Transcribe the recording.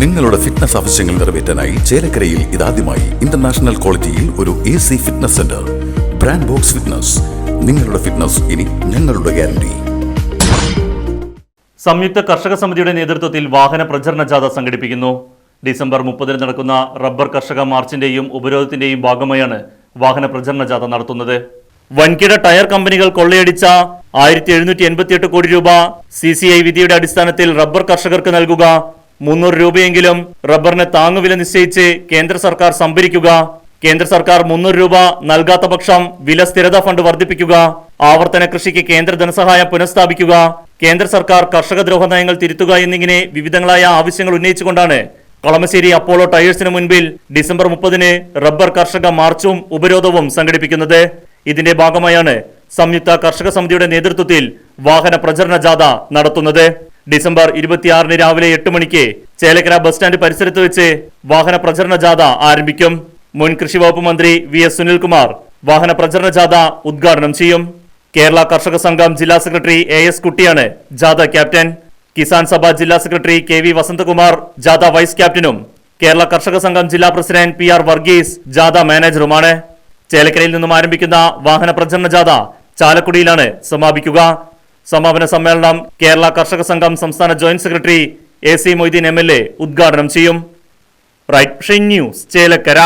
നിങ്ങളുടെ ഫിറ്റ്നസ് ആവശ്യങ്ങൾ നിറവേറ്റാനായി ചേലക്കരയിൽ ഇതാദ്യമായി ഇന്റർനാഷണൽ ക്വാളിറ്റിയിൽ ഒരു A C fitness centre brand box fitness നിങ്ങളുടെ ഫിറ്റ്നസ് ഇനി ഞങ്ങളുടെ ഗ്യാരണ്ടി സംയുക്ത കർഷക സമിതിയുടെ നേതൃത്വത്തിൽ വാഹന പ്രചരണ ജാഥ സംഘടിപ്പിക്കുന്നു. ഡിസംബർ മുപ്പതിന് നടക്കുന്ന റബ്ബർ കർഷക മാർച്ചിന്റെയും ഉപരോധത്തിന്റെയും ഭാഗമായാണ് വാഹന പ്രചരണ ജാഥ നടത്തുന്നത്. വൻകിട ടയർ കമ്പനികൾ കൊള്ളയടിച്ച ആയിരത്തി എഴുന്നൂറ്റി എൺപത്തിയെട്ട് കോടി രൂപ സി സി ഐ വിധിയുടെ അടിസ്ഥാനത്തിൽ റബ്ബർ കർഷകർക്ക് നൽകുക മുന്നൂറ് രൂപയെങ്കിലും റബ്ബറിന് താങ്ങുവില നിശ്ചയിച്ച് കേന്ദ്ര സർക്കാർ സംഭരിക്കുക. കേന്ദ്ര സർക്കാർ മുന്നൂറ് രൂപ നൽകാത്ത പക്ഷം വില സ്ഥിരത ഫണ്ട് വർദ്ധിപ്പിക്കുക. ആവർത്തന കൃഷിക്ക് കേന്ദ്ര ധനസഹായം പുനഃസ്ഥാപിക്കുക. കേന്ദ്ര സർക്കാർ കർഷക ദ്രോഹ നയങ്ങൾ തിരുത്തുക എന്നിങ്ങനെ വിവിധങ്ങളായ ആവശ്യങ്ങൾ ഉന്നയിച്ചുകൊണ്ടാണ് കളമശ്ശേരി അപ്പോളോ ടയേഴ്സിന് മുൻപിൽ ഡിസംബർ മുപ്പതിന് റബ്ബർ കർഷക മാർച്ചും ഉപരോധവും സംഘടിപ്പിക്കുന്നത്. ഇതിന്റെ ഭാഗമായാണ് സംയുക്ത കർഷക സമിതിയുടെ നേതൃത്വത്തിൽ വാഹന പ്രചരണ ജാഥ നടത്തുന്നത്. ഡിസംബർ ഇരുപത്തിയാറിന് രാവിലെ എട്ട് മണിക്ക് ചേലക്കര ബസ് സ്റ്റാൻഡ് പരിസരത്ത് വെച്ച് വാഹന പ്രചരണ ജാഥ ആരംഭിക്കും. മുൻ കൃഷി വകുപ്പ് മന്ത്രി വി എസ് സുനിൽകുമാർ വാഹന പ്രചരണ ജാഥ ഉദ്ഘാടനം ചെയ്യും. കേരള കർഷക സംഘം ജില്ലാ സെക്രട്ടറി എ എസ് കുട്ടിയാണ് ജാഥ ക്യാപ്റ്റൻ. കിസാൻ സഭ ജില്ലാ സെക്രട്ടറി കെ വി വസന്തകുമാർ ജാഥ വൈസ് ക്യാപ്റ്റനും കേരള കർഷക സംഘം ജില്ലാ പ്രസിഡന്റ് പി ആർ വർഗീസ് ജാഥ മാനേജറുമാണ്. ചേലക്കരയിൽ നിന്നും ആരംഭിക്കുന്ന വാഹന പ്രചരണ ജാഥ ചാലക്കുടിയിലാണ് സമാപിക്കുക. സമാപന സമ്മേളനം കേരള കർഷക സംഘം സംസ്ഥാന joint secretary A C Moideen M L A ഉദ്ഘാടനം ചെയ്യും. Right news Chelakkara.